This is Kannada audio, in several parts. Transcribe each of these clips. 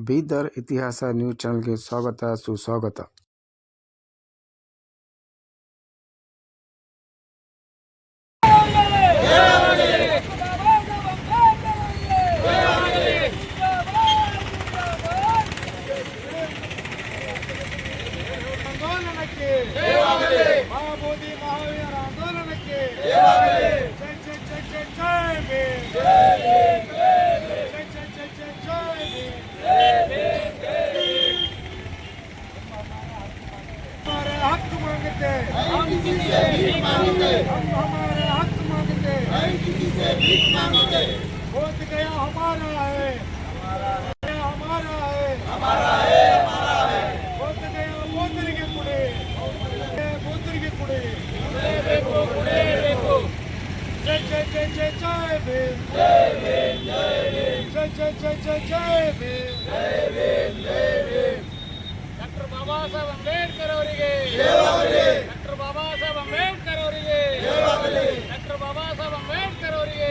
ಬೀದರ್ ಇತಿಹಾಸ ನ್ಯೂಸ್ ಚಾನಲ್ಗೆ ಸ್ವಾಗತ ಸುಸ್ವಾಗತ मांगते हम किसी से भीख मांगते हम हमारे हक मांगते हम किसी से भीख मांगते वोट गया हमारा है। हमारा है। हमारा है हमारा है। वोट गया मोदी के कुड़े मोदी के कुड़े देखो कुड़े देखो। जय जय जय जय जय भीम। जय भीम जय भीम। जय जय जय जय जय भीम। जय भीम जय भीम। ಬಾಬಾ ಸಾಹೇಬ್ ಅಂಬೇಡ್ಕರ್ ಅವರಿಗೆ. ಡಾಕ್ಟರ್ ಬಾಬಾ ಸಾಹೇಬ್ ಅಂಬೇಡ್ಕರ್ ಅವರಿಗೆ. ಡಾಕ್ಟರ್ ಬಾಬಾ ಸಾಹೇಬ್ ಅಂಬೇಡ್ಕರ್ ಅವರಿಗೆ.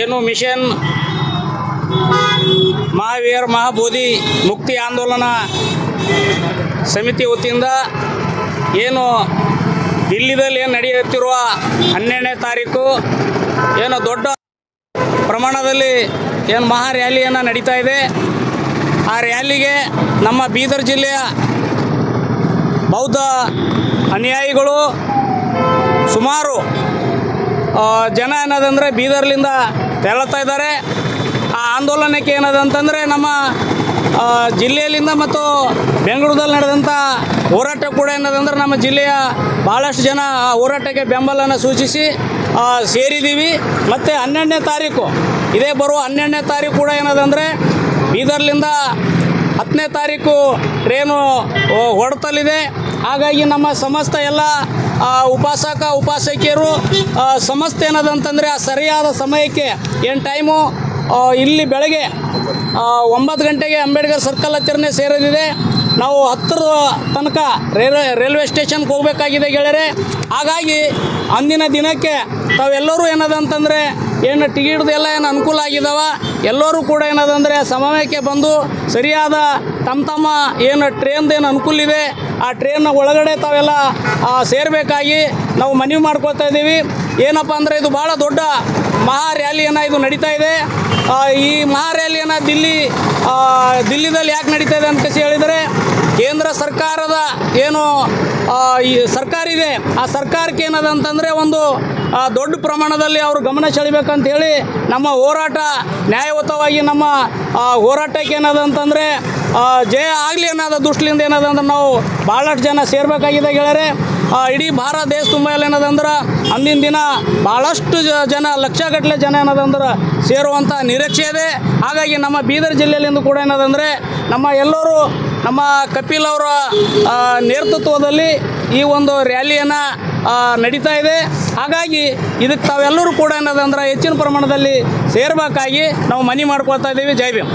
ಏನು ಮಿಷನ್? ಮಹಾವೀರ್ ಮಹಾಬೋಧಿ ಮುಕ್ತಿ ಆಂದೋಲನ ಸಮಿತಿ ವತಿಯಿಂದ ಏನು ದಿಲ್ಲಿದಲ್ಲಿ ಏನು ನಡೆಯುತ್ತಿರುವ ಹನ್ನೆರಡನೇ ತಾರೀಕು ಏನು ದೊಡ್ಡ ಪ್ರಮಾಣದಲ್ಲಿ ಏನು ಮಹಾ ರ್ಯಾಲಿಯನ್ನು ನಡೀತಾ ಇದೆ. ಆ ರ್ಯಾಲಿಗೆ ನಮ್ಮ ಬೀದರ್ ಜಿಲ್ಲೆಯ ಬೌದ್ಧ ಅನುಯಾಯಿಗಳು ಸುಮಾರು ಜನ ಏನದಂದರೆ ಬೀದರ್ಲಿಂದ ತೆರಳುತ್ತಾ ಇದ್ದಾರೆ. ಆ ಆಂದೋಲನಕ್ಕೆ ಏನದಂತಂದರೆ ನಮ್ಮ ಜಿಲ್ಲೆಯಲ್ಲಿಂದ ಮತ್ತು ಬೆಂಗಳೂರಲ್ಲಿ ನಡೆದಂಥ ಹೋರಾಟ ಕೂಡ ಏನದಂದ್ರೆ ನಮ್ಮ ಜಿಲ್ಲೆಯ ಭಾಳಷ್ಟು ಜನ ಆ ಹೋರಾಟಕ್ಕೆ ಬೆಂಬಲನ ಸೂಚಿಸಿ ಸೇರಿದ್ದೀವಿ. ಮತ್ತು ಹನ್ನೆರಡನೇ ತಾರೀಕು, ಇದೇ ಬರುವ ಹನ್ನೆರಡನೇ ತಾರೀಕು ಕೂಡ ಏನದಂದರೆ ಬೀದರ್ಲಿಂದ ಹತ್ತನೇ ತಾರೀಕು ಟ್ರೇನು ಹೊಡ್ತಲಿದೆ ಹಾಗಾಗಿ ನಮ್ಮ ಸಮಸ್ತ ಎಲ್ಲ ಉಪಾಸಕ, ಉಪಾಸಕಿಯರು ಸಮಸ್ತ ಏನದಂತಂದರೆ ಆ ಸರಿಯಾದ ಸಮಯಕ್ಕೆ, ಏನು ಟೈಮು ಇಲ್ಲಿ ಬೆಳಗ್ಗೆ ಒಂಬತ್ತು ಗಂಟೆಗೆ ಅಂಬೇಡ್ಕರ್ ಸರ್ಕಲ್ ಹತ್ತಿರನೇ ಸೇರಿದಿದೆ. ನಾವು ಹತ್ತರ ತನಕ ರೈಲ್ವೆ ರೈಲ್ವೆ ಸ್ಟೇಷನ್ಗೆ ಹೋಗಬೇಕಾಗಿದೆ ಗೆಳೆಯರೆ. ಹಾಗಾಗಿ ಅಂದಿನ ದಿನಕ್ಕೆ ತಾವೆಲ್ಲರೂ ಏನದಂತಂದರೆ, ಏನು ಟಿಕೆಟ್ದು ಎಲ್ಲ ಏನು ಅನುಕೂಲ ಆಗಿದಾವ? ಎಲ್ಲರೂ ಕೂಡ ಏನದಂದರೆ ಸಮಯಕ್ಕೆ ಬಂದು ಸರಿಯಾದ ತಮ್ಮ ತಮ್ಮ ಏನು ಟ್ರೇನ್ದು ಏನು ಅನುಕೂಲ ಇದೆ? ಆ ಟ್ರೇನ್ನ ಒಳಗಡೆ ತಾವೆಲ್ಲ ಸೇರಬೇಕಾಗಿ ನಾವು ಮನವಿ ಮಾಡ್ಕೊತಾ ಇದ್ದೀವಿ. ಏನಪ್ಪ ಅಂದರೆ ಇದು ಭಾಳ ದೊಡ್ಡ ಮಹಾ ರ್ಯಾಲಿಯನ್ನು ಇದು ನಡೀತಾ ಇದೆ. ಈ ಮಹಾ ರ್ಯಾಲಿಯನ್ನು ದಿಲ್ಲಿ ದಿಲ್ಲಿದಲ್ಲಿ ಯಾಕೆ ನಡೀತಾ ಇದೆ ಅಂತ ಹೇಳಿದರೆ, ಕೇಂದ್ರ ಸರ್ಕಾರದ ಏನು ಈ ಸರ್ಕಾರ ಇದೆ. ಆ ಸರ್ಕಾರಕ್ಕೆ ಏನದ ಅಂತಂದರೆ ಒಂದು ದೊಡ್ಡ ಪ್ರಮಾಣದಲ್ಲಿ ಅವರು ಗಮನ ಸೆಳಿಬೇಕಂತ ಹೇಳಿ ನಮ್ಮ ಹೋರಾಟ ನ್ಯಾಯಯುತವಾಗಿ ನಮ್ಮ ಹೋರಾಟಕ್ಕೆ ಏನದ ಅಂತಂದರೆ ಜಯ ಆಗಲಿ ಅನ್ನೋದು ದೃಷ್ಟಿಯಿಂದ ಏನದ ಅಂದ್ರೆ ನಾವು ಭಾಳಷ್ಟು ಜನ ಸೇರಬೇಕಾಗಿದೆ ಗೆಳೆಯರೆ. ಇಡೀ ಭಾರತ ದೇಶ ತುಂಬ ಎಲ್ಲ ಏನದಂದ್ರೆ ಅಂದಿನ ದಿನ ಭಾಳಷ್ಟು ಜನ, ಲಕ್ಷಗಟ್ಟಲೆ ಜನ ಏನದಂದ್ರೆ ಸೇರುವಂಥ ನಿರೀಕ್ಷೆ ಇದೆ. ಹಾಗಾಗಿ ನಮ್ಮ ಬೀದರ್ ಜಿಲ್ಲೆಯಲ್ಲಿಂದು ಕೂಡ ಏನದಂದರೆ ನಮ್ಮ ಎಲ್ಲರೂ ನಮ್ಮ ಕಪಿಲ್ ಅವರ ನೇತೃತ್ವದಲ್ಲಿ ಈ ಒಂದು ರ್ಯಾಲಿಯನ್ನು ನಡೀತಾ ಇದೆ. ಹಾಗಾಗಿ ಇದಕ್ಕೆ ತಾವೆಲ್ಲರೂ ಕೂಡ ಏನದಂದ್ರೆ ಹೆಚ್ಚಿನ ಪ್ರಮಾಣದಲ್ಲಿ ಸೇರಬೇಕಾಗಿ ನಾವು ಮನವಿ ಮಾಡ್ಕೊಳ್ತಾ ಇದ್ದೀವಿ. ಜೈ ಭೀಮ್.